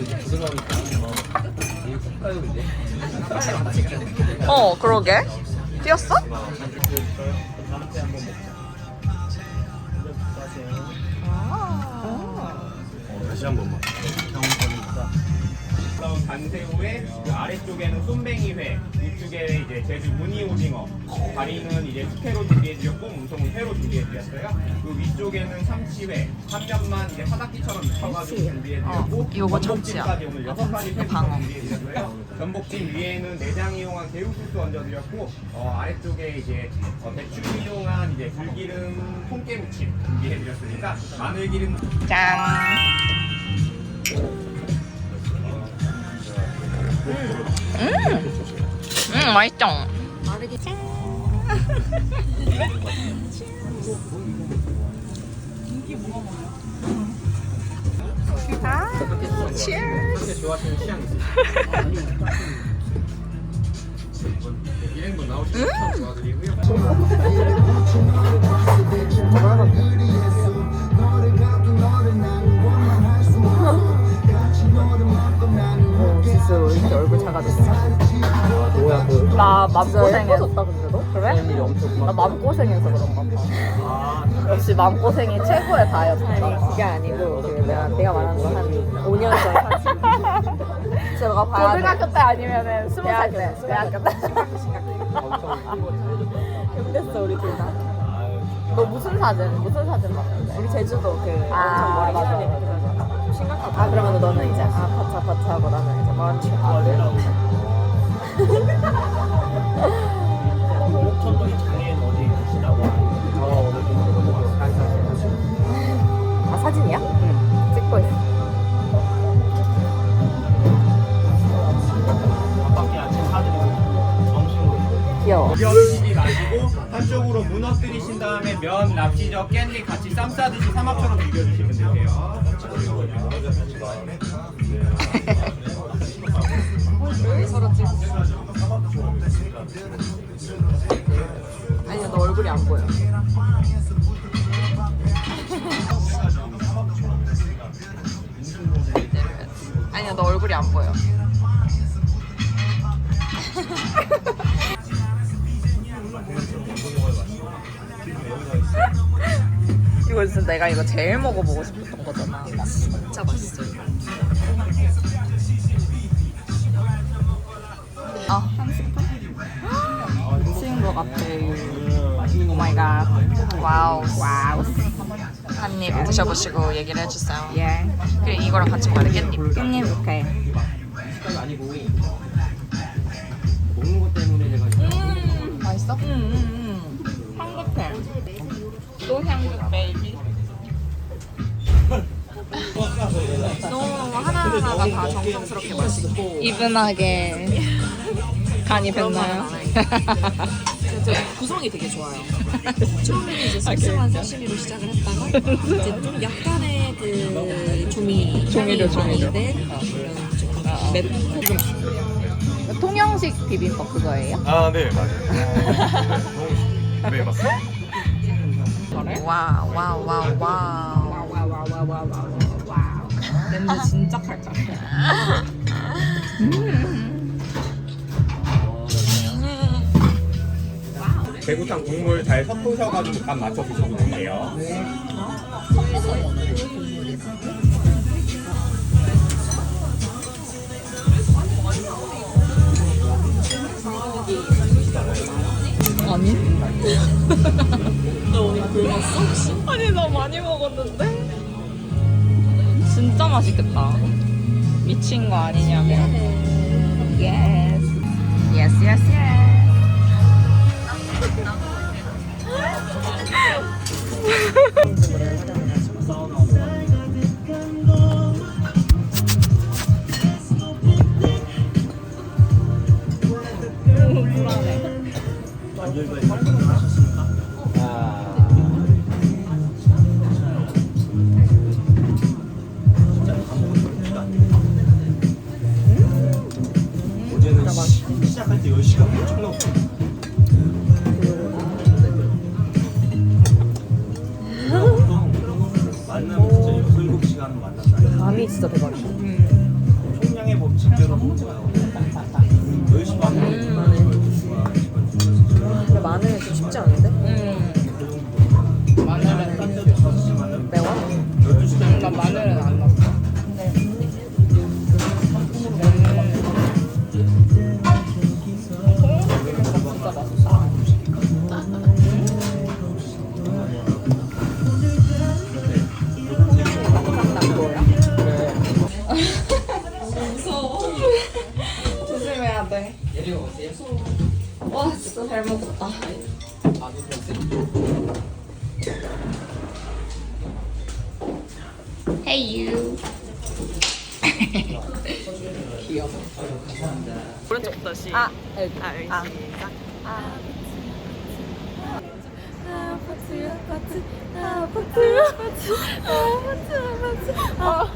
이제 어 그러게 뛰었어? 다시 한 번만 경험권이니까 반새우회 그 아래쪽에는 쏨뱅이회, 우측에 이제 제주 무늬 오징어. 다리는 이제 숙회로 준비해드렸고 몸통은 회로 준비해드렸어요. 그 위쪽에는 삼치회, 한 면만 이제 파닥기처럼 익혀가지고 준비해드렸고 어, 요거 참치야. 전복찜까지 오늘 여섯 가지 회로 방어. 준비해드렸어요. 전복찜 위에는 내장 이용한 개우소스 얹어드렸고 어, 아래쪽에 이제 어, 배추 이용한 이제 들기름 통깨무침 준비해드렸으니까 마늘기름 짠. 음, 음 맛있죠? 아, cheers. 좋아하시는 취향 있으세요? 1인분 나오시면 참 도와드리고요. 지수 이렇게 얼굴 작아졌어. 나 마음고생했었다 근데 너? 그래? 나 마음고생해서 그런가 봐. 역시 마음고생이 최고의 다이어트. 아니 그게 아니고 그 내가, 내가 말하는 건한 5년 전 사진 진짜 너가 봐야 돼 고등학교 때 아니면은 스무 살 때. 대학교 때. 힘들었어 우리 둘다 너 무슨 사진? 무슨 사진 봤는데? 우리 제주도 그 아, 엄청 맞아. 심각하다 아 그러면 너는 이제 아파트 아파트 하고 나는 이제 마 을 치고 아 사진이야? 응. 찍고 있어. 귀여워. 면식이 마시고 한쪽으로 무너뜨리신 다음에 면, 납치젓, 깻잎 같이 쌈 싸듯이 삼합처럼 비벼주시면 되세요. 너 얼굴이 안 보여 아니야 너 얼굴이 안 보여. 이거 진짜 내가 이거 제일 먹어보고 싶었던 거잖아. 진짜 맛있어. 이거. 아, 미친 것 같아. 오 마이 갓. 와우. 와우. 한입 드셔보시고 얘기를 해주세요. 예 그리고 이거랑 같이 먹어야 돼, 깻잎. 깻잎 오케이 제가 맛있어? 응, 응, 응. 향긋해. 또 향긋, 베이비. 너무 하나하나가 다 정성스럽게 맛있고 이분하게 간이 뱄나요? 구성이 되게 좋아요. 처음에는 이제 슴슴한 사시미로 시작을 했다가 이제 좀 약간의 그 조미 이런 좀 맵고 통영식 비빔밥 그거예요? 아, 네, 맞아요. 네, 맞습니다. 와, 와, 와, 와. 와와와와와와와 냄새 진짜 칼칼. 대구탕 국물 잘 섞으셔가지고 간 맞춰 드셔도 돼요. 아니? 너 오늘 굶었어 혹시? 아니 나 많이 먹었는데 진짜 맛있겠다 미친 거 아니냐면 예스 예스 예스 예스 시- 시작할 때 10시간 엄청. 만나면 감이 진짜 대박이다. 총량의 법칙대로 보면 와 진짜 잘 먹었다. Hey you. 귀여워. 오른쪽부터 시. 아, 여기. 아, 여기 시작. 아파트 아파트 아파트 아파트 아파트 아파트